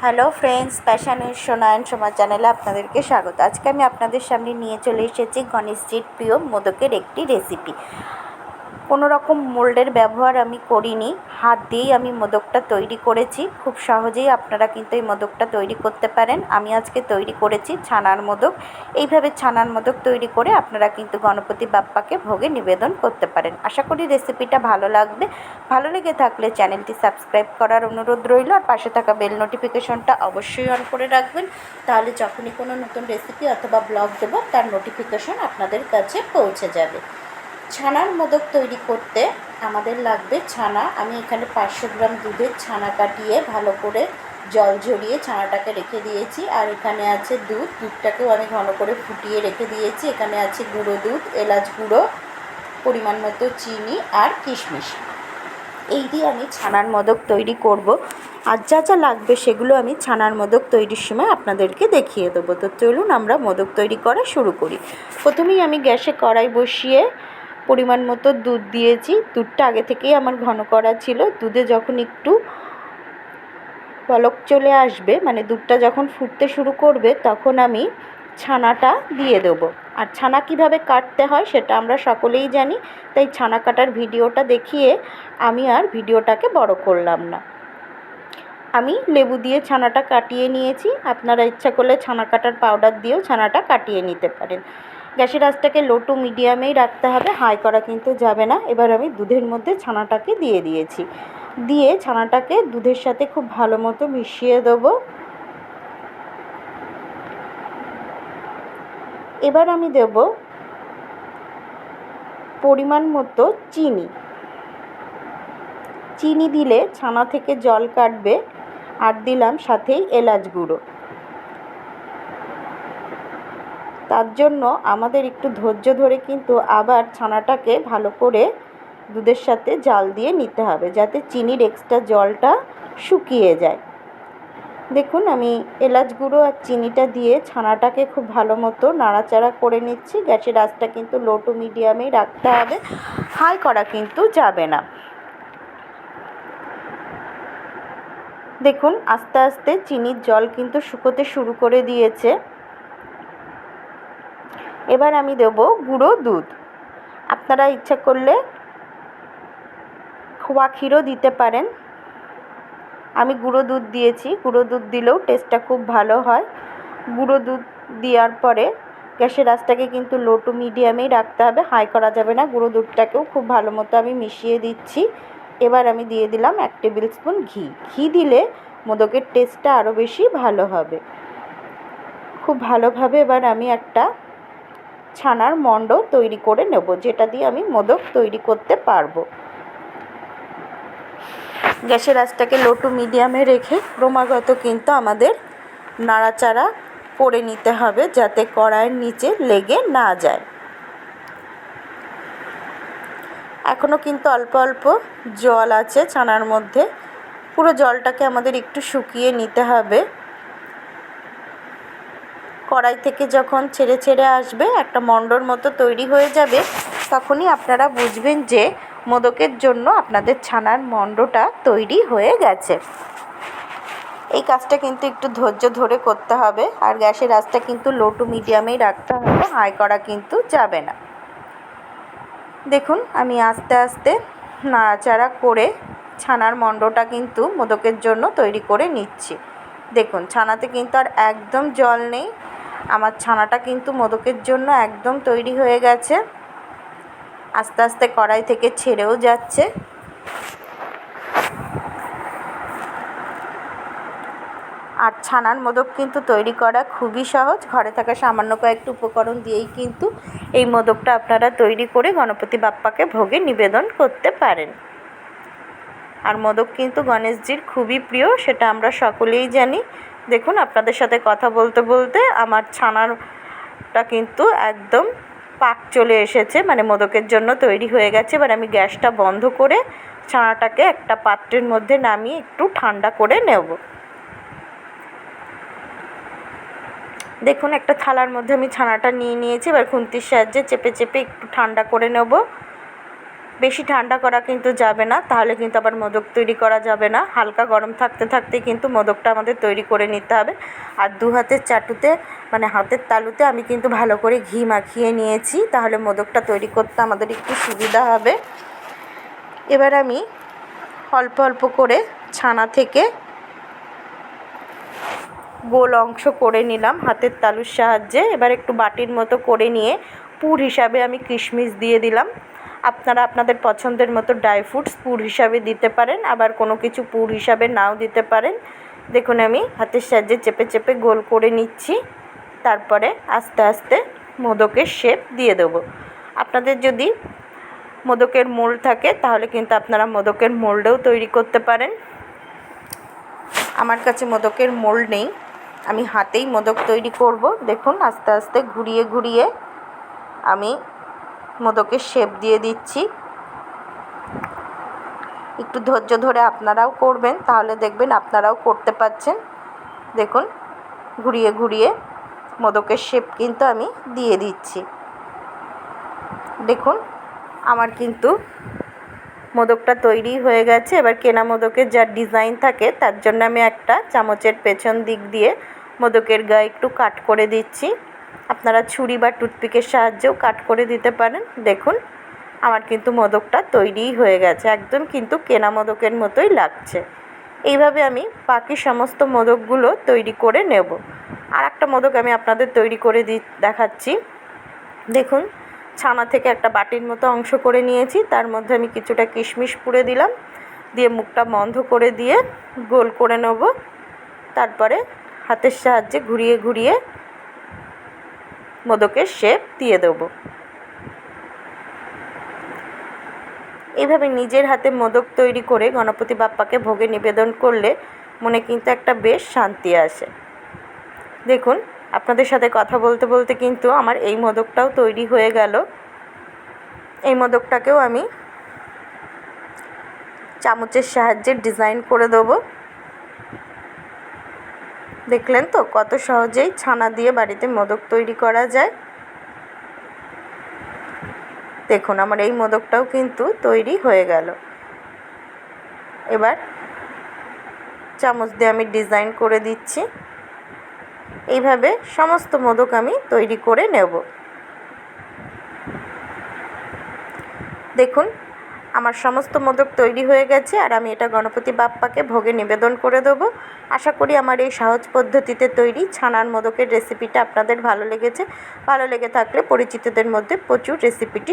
Hello friends passion সোনায়ন সমাজ চ্যানেলে আপনাদেরকে স্বাগত। আজকে আমি আপনাদের সামনে নিয়ে চলে এসেছি গণেশজির প্রিয় মোদকের একটি রেসিপি কোনো রকম মোল্ডের ব্যবহার আমি করিনি। হাত দিয়েই আমি মোদকটা তৈরি করেছি। খুব সহজেই আপনারা কিন্তু এই মোদকটা তৈরি করতে পারেন। আমি আজকে তৈরি করেছি ছানার মোদক। এইভাবে ছানার মোদক তৈরি করে আপনারা কিন্তু গণপতি বাপ্পাকে ভোগে নিবেদন করতে পারেন। আশা করি রেসিপিটা ভালো লাগবে। ভালো লেগে থাকলে চ্যানেলটি সাবস্ক্রাইব করার অনুরোধ রইল। আর পাশে থাকা বেল নোটিফিকেশনটা অবশ্যই অন করে রাখবেন। তাহলে যখনই কোনো নতুন রেসিপি অথবা ব্লগ দেবো, তার নোটিফিকেশন আপনাদের কাছে পৌঁছে যাবে। ছানার মোদক তৈরি করতে আমাদের লাগবে ছানা। আমি এখানে পাঁচশো গ্রাম দুধের ছানা কাটিয়ে ভালো করে জল ঝরিয়ে ছানাটাকে রেখে দিয়েছি। আর এখানে আছে দুধ। দুধটাকেও আমি ঘন করে ফুটিয়ে রেখে দিয়েছি। এখানে আছে গুঁড়ো দুধ, এলাচ গুঁড়ো, পরিমাণ মতো চিনি আর কিশমিশ। এই দিয়ে আমি ছানার মোদক তৈরি করব। আর যা যা লাগবে সেগুলো আমি ছানার মোদক তৈরির সময় আপনাদেরকে দেখিয়ে দেবো। তো চলুন আমরা মোদক তৈরি করা শুরু করি। প্রথমেই আমি গ্যাসে কড়াই বসিয়ে পরিমাণ মতো দুধ দিয়েছি। দুধটা আগে থেকেই আমার ঘন করা ছিল। দুধে যখন একটু পলক চলে আসবে মানে দুধটা যখন ফুটতে শুরু করবে, তখন আমি ছানাটা দিয়ে দেবো। আর ছানা কীভাবে কাটতে হয় সেটা আমরা সকলেই জানি, তাই ছানা কাটার ভিডিওটা দেখিয়ে আমি আর ভিডিওটাকে বড় করলাম না। আমি লেবু দিয়ে ছানাটা কাটিয়ে নিয়েছি। আপনারা ইচ্ছা করলে ছানা কাটার পাউডার দিয়েও ছানাটা কাটিয়ে নিতে পারেন। গ্যাসের আঁচটাকে লো টু মিডিয়ামেই রাখতে হবে। হাই করা কিন্তু যাবে না। এবার আমি দুধের মধ্যে ছানাটাকে দিয়ে দিয়েছি। দিয়ে ছানাটাকে দুধের সাথে খুব ভালো মতো মিশিয়ে দেবো। এবার আমি দেব পরিমাণ মতো চিনি। চিনি দিলে ছানা থেকে জল কাটবে। আর দিলাম সাথেই এলাচ গুঁড়ো। তার জন্য আমাদের একটু ধৈর্য ধরে কিন্তু আবার ছানাটাকে ভালো করে দুধের সাথে জাল দিয়ে নিতে হবে, যাতে চিনির এক্সট্রা জলটা শুকিয়ে যায়। দেখুন, আমি এলাচ গুঁড়ো আর চিনিটা দিয়ে ছানাটাকে খুব ভালো মতো নাড়াচাড়া করে নিচ্ছি। গ্যাসের আঁচটা কিন্তু লো টু মিডিয়ামেই রাখতে হবে, হাই করা কিন্তু যাবে না। দেখুন, আস্তে আস্তে চিনির জল কিন্তু শুকোতে শুরু করে দিয়েছে। এবার আমি দেব গুঁড়ো দুধ। আপনারা ইচ্ছা করলে খোয়া ক্ষীরও দিতে পারেন। আমি গুঁড়ো দুধ দিয়েছি। গুঁড়ো দুধ দিলেও টেস্টটা খুব ভালো হয়। গুঁড়ো দুধ দেওয়ার পরে গ্যাসের আঁচটাকে কিন্তু লো টু মিডিয়ামেই রাখতে হবে। হাই করা যাবে না। গুঁড়ো দুধটাকেও খুব ভালো মতো আমি মিশিয়ে দিচ্ছি। এবার আমি দিয়ে দিলাম এক টেবিল স্পুন ঘি। ঘি দিলে মোদকের টেস্টটা আরও বেশি ভালো হবে। খুব ভালোভাবে এবার আমি একটা ছানার মণ্ড তৈরি করে নেব, যেটা দিয়ে আমি মোদক তৈরি করতে পারব। গ্যাসের আঁচটাকে লো টু মিডিয়ামে রেখে ক্রমাগত কিন্তু আমাদের নাড়াচাড়া করে নিতে হবে যাতে কড়াইয়ের নিচে লেগে না যায়। এখনও কিন্তু অল্প অল্প জল আছে ছানার মধ্যে। পুরো জলটাকে আমাদের একটু শুকিয়ে নিতে হবে। কড়াই থেকে যখন ছেড়ে ছেড়ে আসবে, একটা মণ্ডর মতো তৈরি হয়ে যাবে, তখনই আপনারা বুঝবেন যে মোদকের জন্য আপনাদের ছানার মণ্ডটা তৈরি হয়ে গেছে। এই কাজটা কিন্তু একটু ধৈর্য ধরে করতে হবে, আর গ্যাসের আঁচটা কিন্তু লো টু মিডিয়ামেই রাখতে হবে হাই করা কিন্তু যাবে না। দেখুন, আমি আস্তে আস্তে নাড়াচাড়া করে ছানার মণ্ডটা কিন্তু মোদকের জন্য তৈরি করে নিচ্ছি। দেখুন, ছানাতে কিন্তু আর একদম জল নেই আমার ছানাটা কিন্তু মোদকের জন্য একদম তৈরি হয়ে গেছে। আস্তে আস্তে কড়াই থেকে ছেড়েও যাচ্ছে। আর ছানার মোদক কিন্তু তৈরি করা খুবই সহজ। ঘরে থাকা সামান্য কয়েকটি উপকরণ দিয়েই কিন্তু এই মোদকটা আপনারা তৈরি করে গণপতি বাপ্পাকে ভোগে নিবেদন করতে পারেন। আর মোদক কিন্তু গণেশজির খুবই প্রিয়, সেটা আমরা সকলেই জানি। দেখুন, আপনাদের সাথে কথা বলতে বলতে আমার ছানারটা কিন্তু একদম পাক চলে এসেছে মানে মোদকের জন্য তৈরি হয়ে গেছে। এবার আমি গ্যাসটা বন্ধ করে ছানাটাকে একটা পাত্রের মধ্যে নামিয়ে একটু ঠান্ডা করে নেব। দেখুন, একটা থালার মধ্যে আমি ছানাটা নিয়ে নিয়েছি, এবার খুন্তির সাহায্যে চেপে চেপে একটু ঠান্ডা করে নেব। বেশি ঠান্ডা করা কিন্তু যাবে না, তাহলে কিন্তু আবার মোদক তৈরি করা যাবে না। হালকা গরম থাকতে থাকতে কিন্তু মোদকটা আমাদের তৈরি করে নিতে হবে। আর দু হাতের চাটুতে মানে হাতের তালুতে আমি কিন্তু ভালো করে ঘি মাখিয়ে নিয়েছি, তাহলে মোদকটা তৈরি করতে আমাদের একটু সুবিধা হবে। এবার আমি অল্প অল্প করে ছানা থেকে গোল অংশ করে নিলাম হাতের তালুর সাহায্যে। এবার একটু বাটির মতো করে নিয়ে পুর হিসাবে আমি কিশমিশ দিয়ে দিলাম। আপনারা আপনাদের পছন্দের মতো ড্রাই ফ্রুটস পুর হিসাবে দিতে পারেন, আবার কোনো কিছু পুর হিসাবে নাও দিতে পারেন। দেখুন আমি হাতের সাহায্যে চেপে চেপে গোল করে নিচ্ছি, তারপরে আস্তে আস্তে মোদকের শেপ দিয়ে দেবো। আপনাদের যদি মোদকের মোল্ড থাকে, তাহলে কিন্তু আপনারা মোদকের মোল্ডেও তৈরি করতে পারেন। আমার কাছে মোদকের মোল্ড নেই, আমি হাতেই মোদক তৈরি করব। দেখুন, আস্তে আস্তে ঘুরিয়ে ঘুরিয়ে আমি মোদকের শেপ দিয়ে দিচ্ছি। একটু ধৈর্য ধরে আপনারাও করবেন, তাহলে দেখবেন আপনারাও করতে পারছেন। দেখুন, ঘুরিয়ে ঘুরিয়ে মোদকের শেপ কিন্তু আমি দিয়ে দিচ্ছি। দেখুন, আমার কিন্তু মোদকটা তৈরি হয়ে গেছে। এবার কেনা মোদকের যা ডিজাইন থাকে, তার জন্য আমি একটা চামচের পেছন দিক দিয়ে মোদকের গায়ে একটু কাট করে দিচ্ছি। আপনারা ছুরি বা টুথপিকের সাহায্যেও কাট করে দিতে পারেন। দেখুন, আমার কিন্তু মোদকটা তৈরিই হয়ে গেছে। একদম কিন্তু কেনা মোদকের মতোই লাগছে। এইভাবে আমি বাকি সমস্ত মোদকগুলো তৈরি করে নেব। আর একটা মোদক আমি আপনাদের তৈরি করে দি দেখাচ্ছি। দেখুন, ছানা থেকে একটা বাটির মতো অংশ করে নিয়েছি। তার মধ্যে আমি কিছুটা কিশমিশ পুড়ে দিলাম। দিয়ে মুখটা বন্ধ করে দিয়ে গোল করে নেব। তারপরে হাতের সাহায্যে ঘুরিয়ে ঘুরিয়ে মোদকের শেপ দিয়ে দেবো। এইভাবে নিজের হাতে মোদক তৈরি করে গণপতি বাপ্পাকে ভোগে নিবেদন করলে মনে কিন্তু একটা বেশ শান্তি আসে। দেখুন, আপনাদের সাথে কথা বলতে বলতে কিন্তু আমার এই মোদকটাও তৈরি হয়ে গেল। এই মোদকটাকেও আমি চামচের সাহায্যে ডিজাইন করে দেবো। দেখলেন তো কত সহজেই ছানা দিয়ে বাড়িতে মোদক তৈরি করা যায়? দেখুন, আমার এই মোদকটাও কিন্তু তৈরি হয়ে গেল। এবার চামচ দিয়ে আমি ডিজাইন করে দিচ্ছি। এইভাবে সমস্ত মোদক আমি তৈরি করে নেব। দেখুন আমার সমস্ত মোদক তৈরি হয়ে গেছে আর আমি এটা গণপতি বাপ্পাকে ভোগে নিবেদন করে দেবো। আশা করি আমার এই সহজ পদ্ধতিতে তৈরি ছানার মোদকের রেসিপিটা আপনাদের ভালো লেগেছে। ভালো লেগে থাকলে পরিচিতদের মধ্যে প্রচুর রেসিপিটি